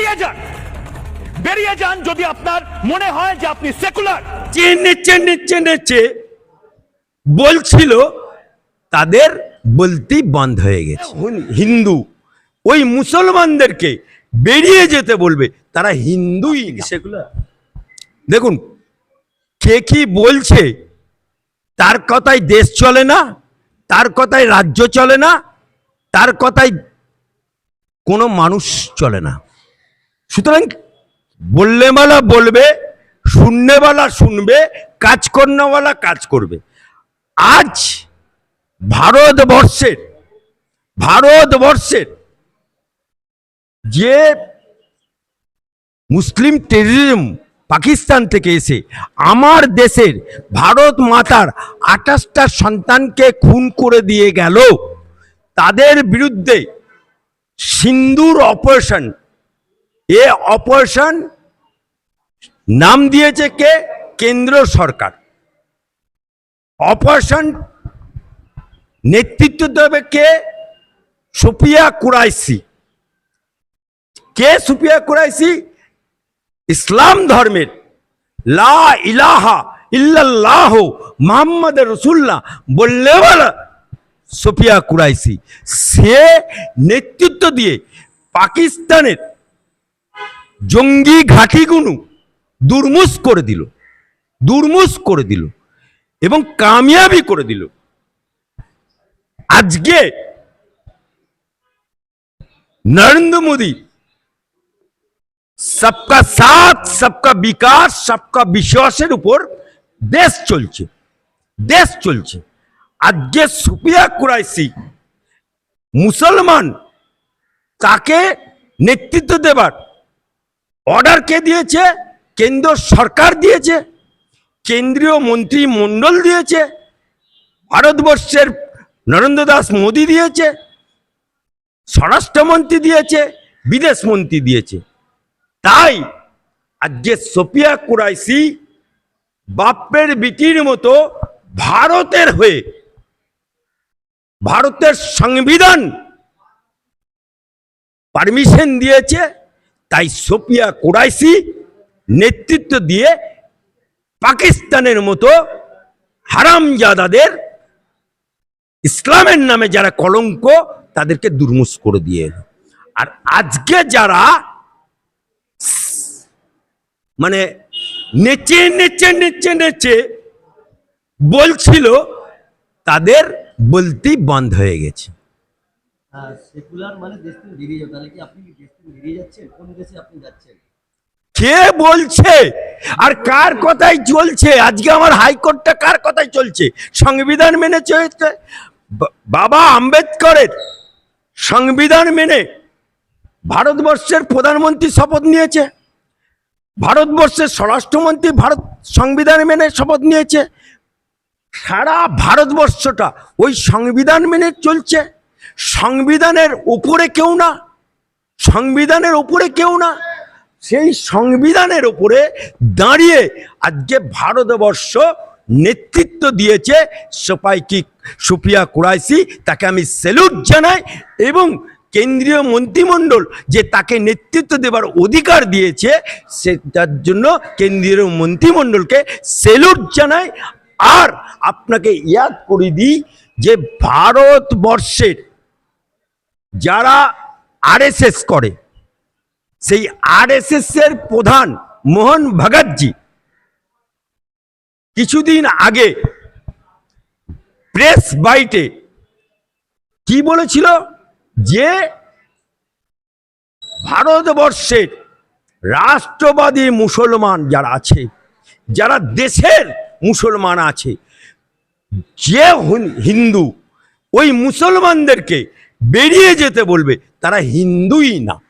বেরিয়ে যান। বেরিয়ে যান যদি আপনার মনে হয় যে আপনি সেকুলার যে নেচে নেচে বলছিল তাদের বলতেই বন্ধ হয়ে গেছে। হিন্দু। ওই মুসলমানদেরকে বেরিয়ে যেতে বলবে তারা হিন্দুই সেগুলো দেখুন কে কি বলছে তার কথায় দেশ চলে না তার কথায় রাজ্য চলে না তার কথায় কোনো মানুষ চলে না। সুতরাং বললেওয়ালা বলবে, শুননেওয়ালা শুনবে কাজ করনেওয়ালা কাজ করবে। আজ ভারতবর্ষের ভারতবর্ষের যে মুসলিম টেররিজম পাকিস্তান থেকে এসে আমার দেশের ভারত মাতার আঠাশটা সন্তানকে খুন করে দিয়ে গেল, তাদের বিরুদ্ধে সিন্দুর অপারেশন এ অপারেশন নাম দিয়েছে কে? কেন্দ্র সরকার। অপারেশন নেতৃত্ব দেবে কে? সুপিয়া কুরাইসি কে সুপিয়া কুরাইসি ইসলাম ধর্মের। লা ইলাহা ইল্লাল্লাহ মোহাম্মদ রসুল্লাহ বললে বলা সোফিয়া কুরাইসি সে নেতৃত্ব দিয়ে পাকিস্তানের জঙ্গি ঘাঁটিগুলো দুর্মুষ করে দিল, দুর্মুষ করে দিল এবং কামিয়াবি করে দিল। আজকে নরেন্দ্র মোদী সবকা সাথ, সবকা বিকাশ, সবকা বিশ্বাসের উপর দেশ চলছে দেশ চলছে। আজকে সুপিয়া কুরাইসি মুসলমান তাকে নেতৃত্ব দেবার অর্ডার কে দিয়েছে? কেন্দ্র সরকার দিয়েছে। কেন্দ্রীয় মন্ত্রী মণ্ডল দিয়েছে। ভারতবর্ষের নরেন্দ্র দাস মোদী দিয়েছে। স্বরাষ্ট্রমন্ত্রী দিয়েছে, বিদেশ মন্ত্রী দিয়েছে। তাই আজকে সোফিয়া কুরাইসি বাপের বিটির মতো ভারতের হয়ে ভারতের সংবিধান পারমিশন দিয়েছে। তাই সোফিয়া কুরাইসি নেতৃত্ব দিয়ে পাকিস্তানের মতো হারামজাদাদের ইসলামের নামে যারা কলঙ্ক, তাদেরকে দুর্মুষ করে দিয়ে এলো। আর আজকে যারা মানে নেচে নেচে নেচে নেচে বলছিল, তাদের বলতেই বন্ধ হয়ে গেছে সেকুলার মানে দেশ থেকে বেরিয়ে যাও। তাহলে কি আপনি কি দেশ থেকে বেরিয়ে যাচ্ছেন? কোন দেশে আপনি যাচ্ছেন? কে বলছে? আর কার কথাই চলছে? আজকে আমার হাইকোর্টটা কার কথাই চলছে? সংবিধান মেনে চলছে বাবা আম্বেদকরের সংবিধান মেনে ভারতবর্ষের প্রধানমন্ত্রী শপথ নিয়েছে। ভারতবর্ষের স্বরাষ্ট্রমন্ত্রী ভারত সংবিধান মেনে শপথ নিয়েছে। সারা ভারতবর্ষটা ওই সংবিধান মেনে চলছে। সংবিধানের উপরে কেউ না, সংবিধানের উপরে কেউ না। সেই সংবিধানের উপরে দাঁড়িয়ে আজকে ভারতবর্ষ নেতৃত্ব দিয়েছে সোপাইকি সুপ্রিয়া কুরাইসি তাকে আমি স্যালুট জানাই এবং কেন্দ্রীয় মন্ত্রিমণ্ডল যে তাকে নেতৃত্ব দেবার অধিকার দিয়েছে সেটার জন্য কেন্দ্রীয় মন্ত্রিমণ্ডলকে স্যালুট জানাই। আর আপনাকে ইয়াদ করে দিই যে ভারতবর্ষের যারা আরএসএস করে, সেই আরএসএস এর প্রধান মোহন ভগতজি কিছুদিন আগে প্রেস বাইটে কি বলেছিল? যে ভারতবর্ষের রাষ্ট্রবাদী মুসলমান যারা আছে, যারা দেশের মুসলমান আছে, যে হিন্দু, ওই মুসলমানদেরকে বেরিয়ে যেতে বলবে। তারা হিন্দুই না।